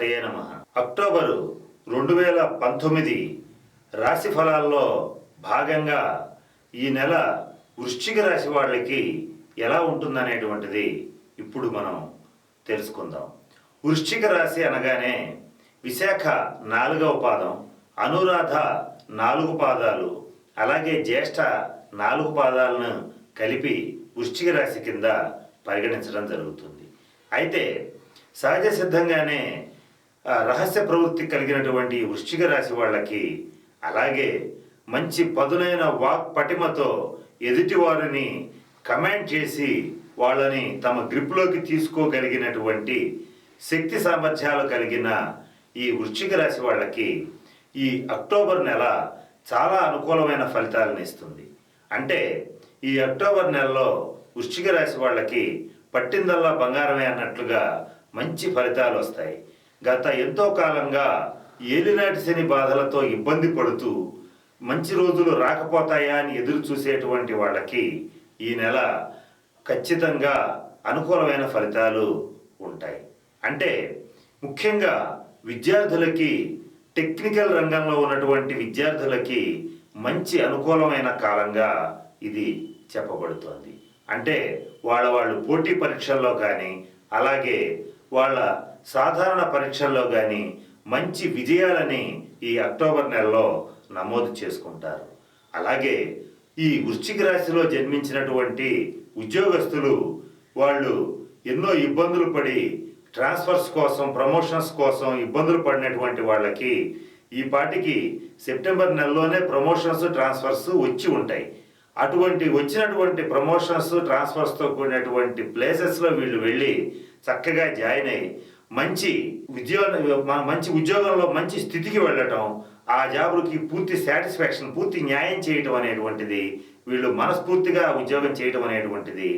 గణపతయే నమ. అక్టోబరు రెండు వేల పంతొమ్మిది రాశి ఫలాల్లో భాగంగా ఈ నెల వృశ్చిక రాశి వాళ్ళకి ఎలా ఉంటుందనేటువంటిది ఇప్పుడు మనం తెలుసుకుందాం. వృశ్చిక రాశి అనగానే విశాఖ నాలుగవ పాదం అనురాధ నాలుగు పాదాలు అలాగే జ్యేష్ఠ నాలుగు పాదాలను కలిపి వృశ్చిక రాశి కింద పరిగణించడం జరుగుతుంది. అయితే సహజ సిద్ధంగానే రహస్య ప్రవృత్తి కలిగినటువంటి వృశ్చిక రాశి వాళ్ళకి అలాగే మంచి పదునైన వాక్ పటిమతో ఎదుటివారిని కమాండ్ చేసి వాళ్ళని తమ గ్రిప్లోకి తీసుకోగలిగినటువంటి శక్తి సామర్థ్యాలు కలిగిన ఈ వృశ్చిక రాశి వాళ్ళకి ఈ అక్టోబర్ నెల చాలా అనుకూలమైన ఫలితాలను ఇస్తుంది. అంటే ఈ అక్టోబర్ నెలలో వృశ్చిక రాశి వాళ్ళకి పట్టిందల్లా బంగారమే అన్నట్లుగా మంచి ఫలితాలు వస్తాయి. గత ఎంతో కాలంగా ఏలినాటి శని బాధలతో ఇబ్బంది పడుతూ మంచి రోజులు రాకపోతాయా అని ఎదురు చూసేటువంటి వాళ్ళకి ఈ నెల ఖచ్చితంగా అనుకూలమైన ఫలితాలు ఉంటాయి. అంటే ముఖ్యంగా విద్యార్థులకి టెక్నికల్ రంగంలో ఉన్నటువంటి విద్యార్థులకి మంచి అనుకూలమైన కాలంగా ఇది చెప్పబడుతోంది. అంటే వాళ్ళ వాళ్ళు పోటీ పరీక్షల్లో కానీ అలాగే వాళ్ళ సాధారణ పరీక్షల్లో కానీ మంచి విజయాలని ఈ అక్టోబర్ నెలలో నమోదు చేసుకుంటారు. అలాగే ఈ వృశ్చిక రాశిలో జన్మించినటువంటి ఉద్యోగస్తులు వాళ్ళు ఎన్నో ఇబ్బందులు పడి ట్రాన్స్ఫర్స్ కోసం ప్రమోషన్స్ కోసం ఇబ్బందులు పడినటువంటి వాళ్ళకి ఈ పాటికి సెప్టెంబర్ నెలలోనే ప్రమోషన్స్ ట్రాన్స్ఫర్స్ వచ్చి ఉంటాయి. అటువంటి వచ్చినటువంటి ప్రమోషన్స్ ట్రాన్స్ఫర్స్తో కూడినటువంటి ప్లేసెస్లో వీళ్ళు వెళ్ళి చక్కగా జాయిన్ అయ్యి మంచి ఉద్యోగ మంచి ఉద్యోగంలో మంచి స్థితికి వెళ్ళటం ఆ జాబులకి పూర్తి సాటిస్ఫాక్షన్ పూర్తి న్యాయం చేయటం అనేటువంటిది వీళ్ళు మనస్ఫూర్తిగా ఉద్యోగం చేయటం అనేటువంటిది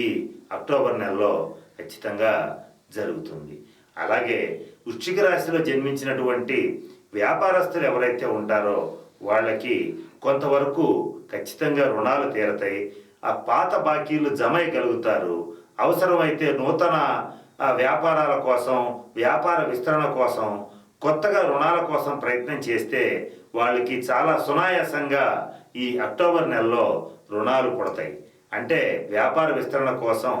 ఈ అక్టోబర్ నెలలో ఖచ్చితంగా జరుగుతుంది. అలాగే వృశ్చిక రాశిలో జన్మించినటువంటి వ్యాపారస్తులు ఎవరైతే ఉంటారో వాళ్ళకి కొంతవరకు ఖచ్చితంగా రుణాలు తీరతాయి. ఆ పాత బాకీలు జమ అయ్యగలుగుతారు. అవసరమైతే నూతన ఆ, వ్యాపారాల కోసం వ్యాపార విస్తరణ కోసం కొత్తగా రుణాల కోసం ప్రయత్నం చేస్తే వాళ్ళకి చాలా సునాయాసంగా ఈ అక్టోబర్ నెలలో రుణాలు పుడతాయి. అంటే వ్యాపార విస్తరణ కోసం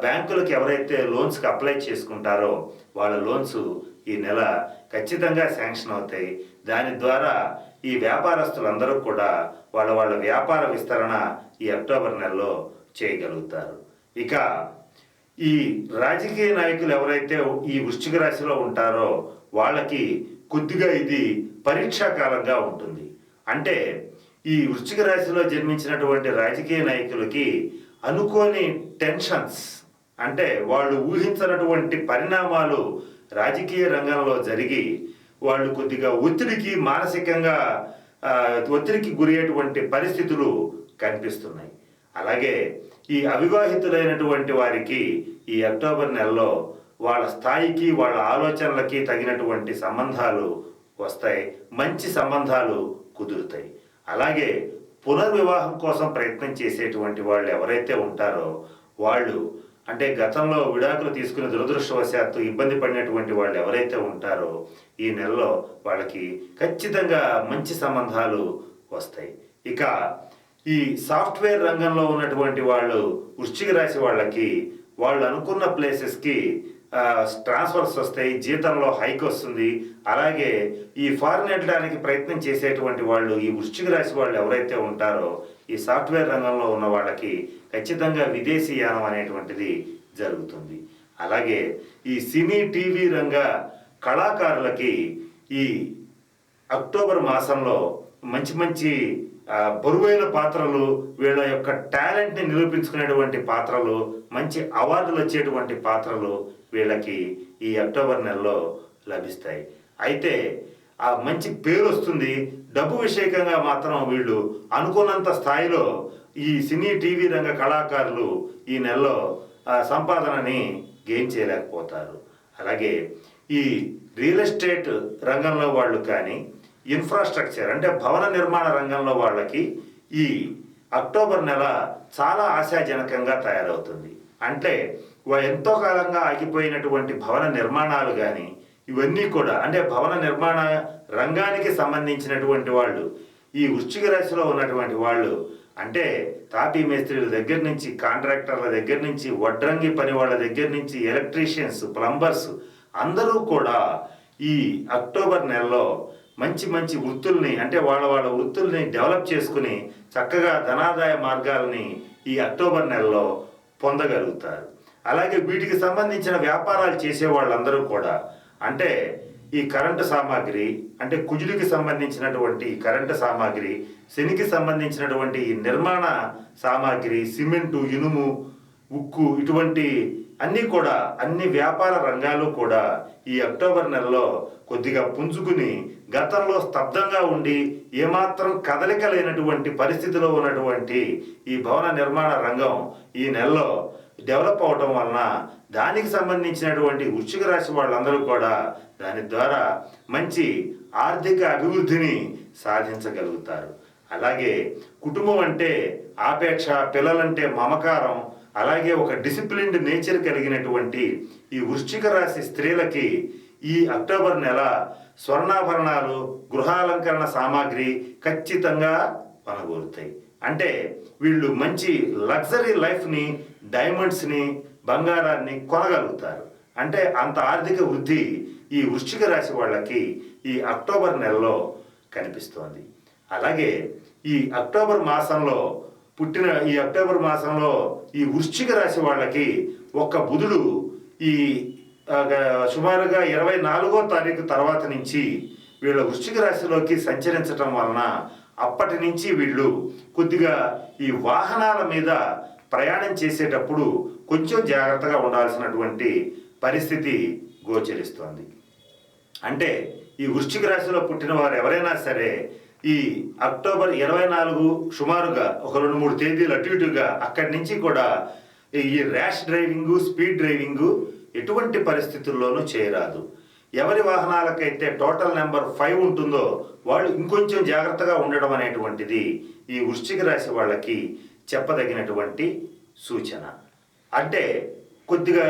బ్యాంకులకు ఎవరైతే లోన్స్కి అప్లై చేసుకుంటారో వాళ్ళ లోన్స్ ఈ నెల ఖచ్చితంగా శాంక్షన్ అవుతాయి. దాని ద్వారా ఈ వ్యాపారస్తులందరూ కూడా వాళ్ళ వాళ్ళ వ్యాపార విస్తరణ ఈ అక్టోబర్ నెలలో చేయగలుగుతారు. ఇక ఈ రాజకీయ నాయకులు ఎవరైతే ఈ వృశ్చిక రాశిలో ఉంటారో వాళ్ళకి కొద్దిగా ఇది పరీక్షాకాలంగా ఉంటుంది. అంటే ఈ వృశ్చిక రాశిలో జన్మించినటువంటి రాజకీయ నాయకులకి అనుకోని టెన్షన్స్ అంటే వాళ్ళు ఊహించినటువంటి పరిణామాలు రాజకీయ రంగంలో జరిగి వాళ్ళు కొద్దిగా ఒత్తిడికి మానసికంగా ఒత్తిడికి గురయ్యేటువంటి పరిస్థితులు కనిపిస్తున్నాయి. అలాగే ఈ అవివాహితులైనటువంటి వారికి ఈ అక్టోబర్ నెలలో వాళ్ళ స్థాయికి వాళ్ళ ఆలోచనలకి తగినటువంటి సంబంధాలు వస్తాయి. మంచి సంబంధాలు కుదురుతాయి. అలాగే పునర్వివాహం కోసం ప్రయత్నం చేసేటువంటి వాళ్ళు ఎవరైతే ఉంటారో వాళ్ళు అంటే గతంలో విడాకులు తీసుకుని దురదృష్టవశాత్తు ఇబ్బంది పడినటువంటి వాళ్ళు ఎవరైతే ఉంటారో ఈ నెలలో వాళ్ళకి ఖచ్చితంగా మంచి సంబంధాలు వస్తాయి. ఇక ఈ సాఫ్ట్వేర్ రంగంలో ఉన్నటువంటి వాళ్ళు వృశ్చిక రాశి వాళ్ళకి వాళ్ళు అనుకున్న ప్లేసెస్కి ట్రాన్స్ఫర్స్ వస్తాయి జీతంలో హైక్ వస్తుంది. అలాగే ఈ ఫారెన్ వెళ్ళడానికి ప్రయత్నం చేసేటువంటి వాళ్ళు ఈ వృశ్చిక రాశి వాళ్ళు ఎవరైతే ఉంటారో ఈ సాఫ్ట్వేర్ రంగంలో ఉన్న వాళ్ళకి ఖచ్చితంగా విదేశీ యానం అనేటువంటిది జరుగుతుంది. అలాగే ఈ సినీ టీవీ రంగ కళాకారులకి ఈ అక్టోబర్ మాసంలో మంచి మంచి బరువైన పాత్రలు వీళ్ళ యొక్క టాలెంట్ని నిరూపించుకునేటువంటి పాత్రలు మంచి అవార్డులు వచ్చేటువంటి పాత్రలు వీళ్ళకి ఈ అక్టోబర్ నెలలో లభిస్తాయి. అయితే ఆ మంచి పేరు వస్తుంది డబ్బు విషయకంగా మాత్రం వీళ్ళు అనుకున్నంత స్థాయిలో ఈ సినీ టీవీ రంగ కళాకారులు ఈ నెలలో సంపాదనని గెయిన్ చేయలేకపోతారు. అలాగే ఈ రియల్ ఎస్టేట్ రంగంలో వాళ్ళు కానీ ఇన్ఫ్రాస్ట్రక్చర్ అంటే భవన నిర్మాణ రంగంలో వాళ్ళకి ఈ అక్టోబర్ నెల చాలా ఆశాజనకంగా తయారవుతుంది. అంటే ఎంతో కాలంగా ఆగిపోయినటువంటి భవన నిర్మాణాలు కానీ ఇవన్నీ కూడా అంటే భవన నిర్మాణ రంగానికి సంబంధించినటువంటి వాళ్ళు ఈ వృశ్చిక రాశిలో ఉన్నటువంటి వాళ్ళు అంటే తాపీ మేస్త్రీల దగ్గర నుంచి కాంట్రాక్టర్ల దగ్గర నుంచి వడ్రంగి పని వాళ్ళ దగ్గర నుంచి ఎలక్ట్రీషియన్స్ ప్లంబర్స్ అందరూ కూడా ఈ అక్టోబర్ నెలలో మంచి మంచి వృత్తుల్ని అంటే వాళ్ళ వాళ్ళ వృత్తుల్ని డెవలప్ చేసుకుని చక్కగా ధనాదాయ మార్గాల్ని ఈ అక్టోబర్ నెలలో పొందగలుగుతారు. అలాగే వీటికి సంబంధించిన వ్యాపారాలు చేసే వాళ్ళందరూ కూడా అంటే ఈ కరెంటు సామాగ్రి అంటే కుజుడికి సంబంధించినటువంటి ఈ కరెంటు సామాగ్రి శనికి సంబంధించినటువంటి ఈ నిర్మాణ సామాగ్రి సిమెంటు ఇనుము ఉక్కు ఇటువంటి అన్నీ కూడా అన్ని వ్యాపార రంగాలు కూడా ఈ అక్టోబర్ నెలలో కొద్దిగా పుంజుకుని గతంలో స్తబ్దంగా ఉండి ఏమాత్రం కదలిక లేనటువంటి పరిస్థితిలో ఉన్నటువంటి ఈ భవన నిర్మాణ రంగం ఈ నెలలో డెవలప్ అవటం వలన దానికి సంబంధించినటువంటి వృశ్చిక రాశి వాళ్ళందరూ కూడా దాని ద్వారా మంచి ఆర్థిక అభివృద్ధిని సాధించగలుగుతారు. అలాగే కుటుంబం అంటే ఆపేక్ష పిల్లలంటే మమకారం అలాగే ఒక డిసిప్లిన్డ్ నేచర్ కలిగినటువంటి ఈ వృశ్చిక రాశి స్త్రీలకి ఈ అక్టోబర్ నెల స్వర్ణాభరణాలు గృహాలంకరణ సామాగ్రి ఖచ్చితంగా కొనగోరుతాయి అంటే వీళ్ళు మంచి లగ్జరీ లైఫ్ని డైమండ్స్ని బంగారాన్ని కొనగలుగుతారు. అంటే అంత ఆర్థిక వృద్ధి ఈ వృశ్చిక రాశి వాళ్ళకి ఈ అక్టోబర్ నెలలో కనిపిస్తోంది. అలాగే ఈ అక్టోబర్ మాసంలో పుట్టిన ఈ అక్టోబర్ మాసంలో ఈ వృశ్చిక రాశి వాళ్ళకి ఒక్క బుధుడు ఈ సుమారుగా ఇరవై నాలుగో తారీఖు తర్వాత నుంచి వీళ్ళ వృశ్చిక రాశిలోకి సంచరించటం వలన అప్పటి నుంచి వీళ్ళు కొద్దిగా ఈ వాహనాల మీద ప్రయాణం చేసేటప్పుడు కొంచెం జాగ్రత్తగా ఉండాల్సినటువంటి పరిస్థితి గోచరిస్తోంది. అంటే ఈ వృశ్చిక రాశిలో పుట్టిన వారు ఎవరైనా సరే ఈ అక్టోబర్ ఇరవై నాలుగు సుమారుగా ఒక రెండు మూడు తేదీలు అటు ఇటుగా అక్కడి నుంచి కూడా ఈ ర్యాష్ డ్రైవింగు స్పీడ్ డ్రైవింగు ఎటువంటి పరిస్థితుల్లోనూ చేయరాదు. ఎవరి వాహనాలకైతే టోటల్ నెంబర్ ఫైవ్ ఉంటుందో వాళ్ళు ఇంకొంచెం జాగ్రత్తగా ఉండడం అనేటువంటిది ఈ వృశ్చిక రాశి వాళ్ళకి చెప్పదగినటువంటి సూచన. అంటే కొద్దిగా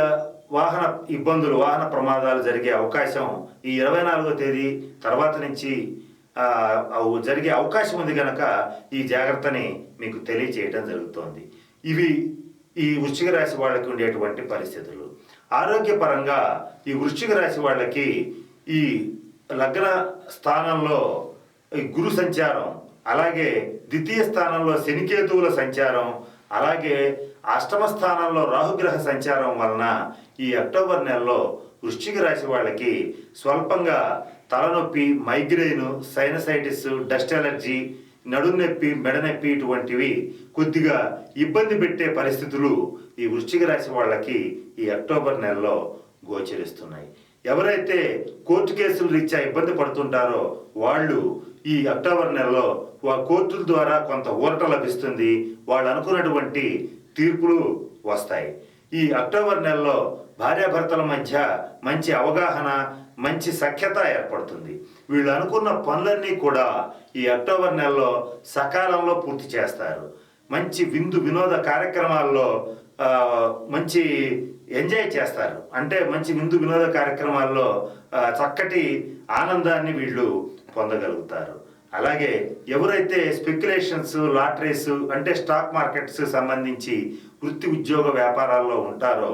వాహన ఇబ్బందులు వాహన ప్రమాదాలు జరిగే అవకాశం ఈ ఇరవై నాలుగో తేదీ తర్వాత నుంచి జరిగే అవకాశం ఉంది కనుక ఈ జాగ్రత్తని మీకు తెలియచేయడం జరుగుతోంది. ఇవి ఈ వృశ్చిక రాశి వాళ్ళకి ఉండేటువంటి పరిస్థితులు. ఆరోగ్యపరంగా ఈ వృశ్చిక రాశి వాళ్ళకి ఈ లగ్న స్థానంలో ఈ గురు సంచారం అలాగే ద్వితీయ స్థానంలో శనికేతువుల సంచారం అలాగే అష్టమ స్థానంలో రాహుగ్రహ సంచారం వలన ఈ అక్టోబర్ నెలలో వృశ్చిక రాశి వాళ్ళకి స్వల్పంగా తలనొప్పి మైగ్రేన్ సైనసైటిస్ డస్ట్ ఎలర్జీ నడునొప్పి మెడనొప్పి ఇటువంటివి కొద్దిగా ఇబ్బంది పెట్టే పరిస్థితులు ఈ వృశ్చిక రాశి వాళ్ళకి ఈ అక్టోబర్ నెలలో గోచరిస్తున్నాయి. ఎవరైతే కోర్టు కేసులు రీత్యా ఇబ్బంది పడుతుంటారో వాళ్ళు ఈ అక్టోబర్ నెలలో ఆ కోర్టుల ద్వారా కొంత ఊరట లభిస్తుంది. వాళ్ళు అనుకున్నటువంటి తీర్పులు వస్తాయి. ఈ అక్టోబర్ నెలలో భార్యాభర్తల మధ్య మంచి అవగాహన మంచి సఖ్యత ఏర్పడుతుంది. వీళ్ళు అనుకున్న పనులన్నీ కూడా ఈ అక్టోబర్ నెలలో సకాలంలో పూర్తి చేస్తారు. మంచి విందు వినోద కార్యక్రమాల్లో మంచి ఎంజాయ్ చేస్తారు. అంటే మంచి విందు వినోద కార్యక్రమాల్లో చక్కటి ఆనందాన్ని వీళ్ళు పొందగలుగుతారు. అలాగే ఎవరైతే స్పెక్యులేషన్స్ లాటరీస్ అంటే స్టాక్ మార్కెట్స్ సంబంధించి వృత్తి ఉద్యోగ వ్యాపారాల్లో ఉంటారో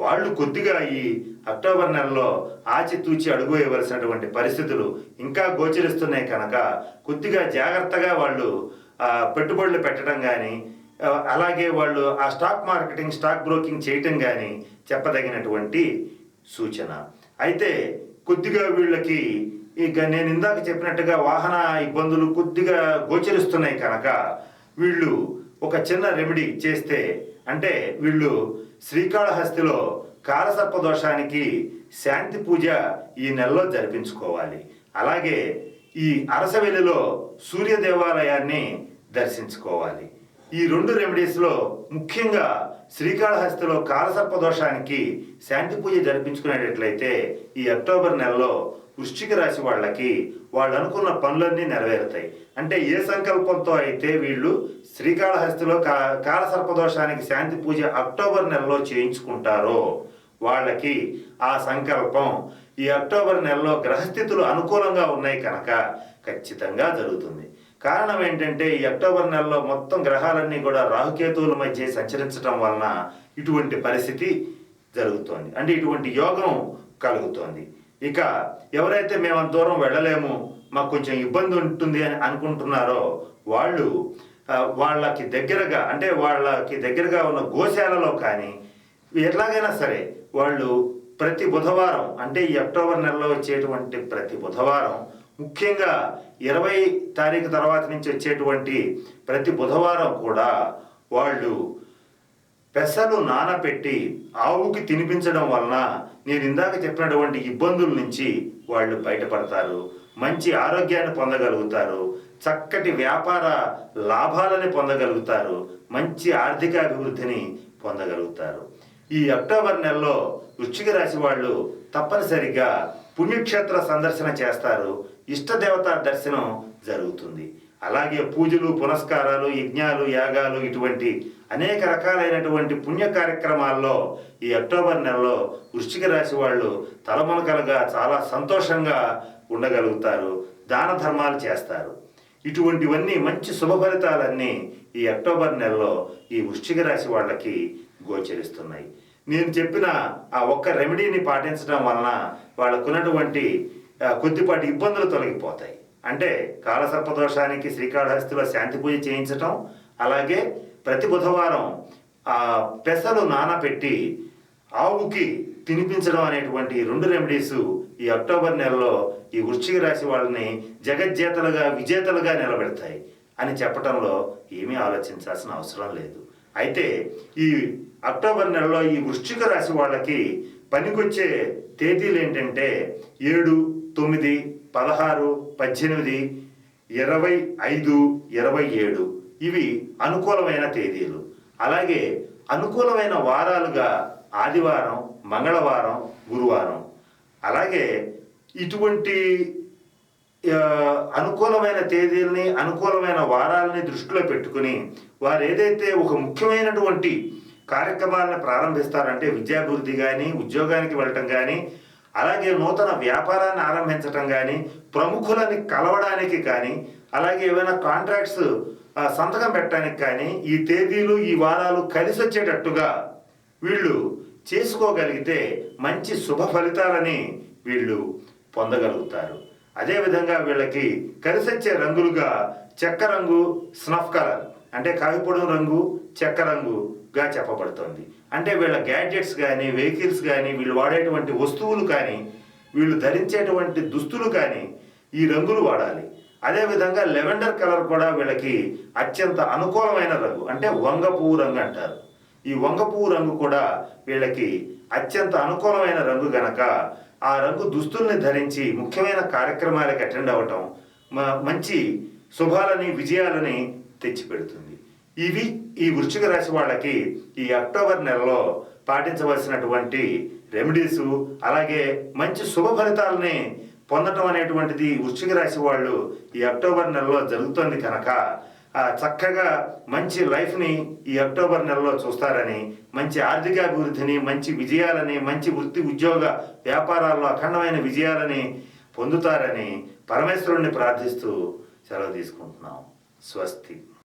వాళ్ళు కొద్దిగా ఈ అక్టోబర్ నెలలో ఆచితూచి అడుగు వేయవలసినటువంటి పరిస్థితులు ఇంకా గోచరిస్తున్నాయి కనుక కొద్దిగా జాగ్రత్తగా వాళ్ళు పెట్టుబడులు పెట్టడం కానీ అలాగే వాళ్ళు ఆ స్టాక్ మార్కెటింగ్ స్టాక్ బ్రోకింగ్ చేయటం కానీ చెప్పదగినటువంటి సూచన. అయితే కొద్దిగా వీళ్ళకి ఇక నేను ఇందాక చెప్పినట్టుగా వాహన ఇబ్బందులు కొద్దిగా గోచరిస్తున్నాయి కనుక వీళ్ళు ఒక చిన్న రెమెడీ చేస్తే అంటే వీళ్ళు శ్రీకాళహస్తిలో కాలసర్ప దోషానికి శాంతి పూజ ఈ నెలలో జరిపించుకోవాలి. అలాగే ఈ అరసవెల్లిలో సూర్య దేవాలయాన్ని దర్శించుకోవాలి. ఈ రెండు రెమెడీస్లో ముఖ్యంగా శ్రీకాళహస్తిలో కాలసర్ప దోషానికి శాంతి పూజ జరిపించుకునేటట్లయితే ఈ అక్టోబర్ నెలలో వృశ్చిక రాశి వాళ్ళకి వాళ్ళు అనుకున్న పనులన్నీ నెరవేరుతాయి. అంటే ఏ సంకల్పంతో అయితే వీళ్ళు శ్రీకాళహస్తిలో కా కాలసర్ప దోషానికి శాంతి పూజ అక్టోబర్ నెలలో చేయించుకుంటారో వాళ్ళకి ఆ సంకల్పం ఈ అక్టోబర్ నెలలో గ్రహస్థితులు అనుకూలంగా ఉన్నాయి కనుక ఖచ్చితంగా జరుగుతుంది. కారణం ఏంటంటే ఈ అక్టోబర్ నెలలో మొత్తం గ్రహాలన్నీ కూడా రాహుకేతువుల మధ్య సంచరించడం వలన ఇటువంటి పరిస్థితి జరుగుతోంది. అంటే ఇటువంటి యోగం కలుగుతోంది. ఇక ఎవరైతే మేము అంత దూరం వెళ్ళలేము మాకు కొంచెం ఇబ్బంది ఉంటుంది అని అనుకుంటున్నారో వాళ్ళు వాళ్ళకి దగ్గరగా అంటే వాళ్ళకి దగ్గరగా ఉన్న గోశాలలో కానీ ఎట్లాగైనా సరే వాళ్ళు ప్రతి బుధవారం అంటే ఈ అక్టోబర్ నెలలో వచ్చేటువంటి ప్రతి బుధవారం ముఖ్యంగా ఇరవై తారీఖు తర్వాత నుంచి వచ్చేటువంటి ప్రతి బుధవారం కూడా వాళ్ళు పెసలు నానపెట్టి ఆవుకి తినిపించడం వలన నేను ఇందాక చెప్పినటువంటి ఇబ్బందుల నుంచి వాళ్ళు బయటపడతారు. మంచి ఆరోగ్యాన్ని పొందగలుగుతారు. చక్కటి వ్యాపార లాభాలని పొందగలుగుతారు. మంచి ఆర్థిక అభివృద్ధిని పొందగలుగుతారు. ఈ అక్టోబర్ నెలలో వృశ్చిక రాశి వాళ్ళు తప్పనిసరిగా పుణ్యక్షేత్ర సందర్శన చేస్తారు. ఇష్టదేవత దర్శనం జరుగుతుంది. అలాగే పూజలు పునస్కారాలు యజ్ఞాలు యాగాలు ఇటువంటి అనేక రకాలైనటువంటి పుణ్య కార్యక్రమాల్లో ఈ అక్టోబర్ నెలలో వృశ్చిక రాశి వాళ్ళు తలమునకలుగా చాలా సంతోషంగా ఉండగలుగుతారు. దాన ధర్మాలు చేస్తారు. ఇటువంటివన్నీ మంచి శుభ ఫలితాలన్నీ ఈ అక్టోబర్ నెలలో ఈ వృశ్చిక రాశి వాళ్ళకి గోచరిస్తున్నాయి. నేను చెప్పిన ఆ ఒక్క రెమెడీని పాటించడం వలన వాళ్ళకున్నటువంటి కొద్దిపాటి ఇబ్బందులు తొలగిపోతాయి. అంటే కాలసర్పదోషానికి శ్రీకాళహస్తిలో శాంతి పూజ చేయించటం అలాగే ప్రతి బుధవారం ఆ పెసలు నానబెట్టి ఆవుకి తినిపించడం అనేటువంటి రెండు రెమెడీస్ ఈ అక్టోబర్ నెలలో ఈ వృశ్చిక రాశి వాళ్ళని జగజ్జేతలుగా విజేతలుగా నిలబెడతాయి అని చెప్పడంలో ఏమీ ఆలోచించాల్సిన అవసరం లేదు. అయితే ఈ అక్టోబర్ నెలలో ఈ వృశ్చిక రాశి వాళ్ళకి పనికొచ్చే తేదీలు ఏంటంటే ఏడు తొమ్మిది పదహారు పద్దెనిమిది ఇరవై ఐదు ఇరవై ఏడు. ఇవి అనుకూలమైన తేదీలు. అలాగే అనుకూలమైన వారాలుగా ఆదివారం మంగళవారం గురువారం. అలాగే ఇటువంటి అనుకూలమైన తేదీల్ని అనుకూలమైన వారాలని దృష్టిలో పెట్టుకుని వారు ఏదైతే ఒక ముఖ్యమైనటువంటి కార్యక్రమాలను ప్రారంభిస్తారంటే విద్యాభివృద్ధి కానీ ఉద్యోగానికి వెళ్ళటం కానీ అలాగే నూతన వ్యాపారాన్ని ఆరంభించటం కానీ ప్రముఖులని కలవడానికి కానీ అలాగే ఏమైనా కాంట్రాక్ట్స్ సంతకం పెట్టడానికి కానీ ఈ తేదీలు ఈ వారాలు కలిసి వచ్చేటట్టుగా వీళ్ళు చేసుకోగలిగితే మంచి శుభ ఫలితాలని వీళ్ళు పొందగలుగుతారు. అదేవిధంగా వీళ్ళకి కలిసొచ్చే రంగులుగా చెక్క రంగు స్నఫ్ కలర్ అంటే కావిపొడం రంగు చెక్క రంగు గా చెప్పబడుతోంది. అంటే వీళ్ళ గ్యాడ్జెట్స్ కానీ వెహికల్స్ కానీ వీళ్ళు వాడేటువంటి వస్తువులు కానీ వీళ్ళు ధరించేటువంటి దుస్తులు కానీ ఈ రంగులు వాడాలి. అదేవిధంగా లెవెండర్ కలర్ కూడా వీళ్ళకి అత్యంత అనుకూలమైన రంగు అంటే వంగ పువ్వు రంగు అంటారు. ఈ వంగ పువ్వు రంగు కూడా వీళ్ళకి అత్యంత అనుకూలమైన రంగు గనక ఆ రంగు దుస్తుల్ని ధరించి ముఖ్యమైన కార్యక్రమాలకు అటెండ్ అవ్వటం మంచి శుభాలని విజయాలని తెచ్చిపెడుతుంది. ఇవి ఈ వృశ్చిక రాశి వాళ్ళకి ఈ అక్టోబర్ నెలలో పాటించవలసినటువంటి రెమెడీస్ అలాగే మంచి శుభ ఫలితాలని పొందటం అనేటువంటిది వృశ్చిక రాశి వాళ్ళు ఈ అక్టోబర్ నెలలో జరుగుతుంది కనుక చక్కగా మంచి లైఫ్ని ఈ అక్టోబర్ నెలలో చూస్తారని మంచి ఆర్థిక అభివృద్ధిని మంచి విజయాలని మంచి వృత్తి ఉద్యోగ వ్యాపారాల్లో అఖండమైన విజయాలని పొందుతారని పరమేశ్వరుణ్ణి ప్రార్థిస్తూ సెలవు తీసుకుంటున్నాం. స్వస్తి.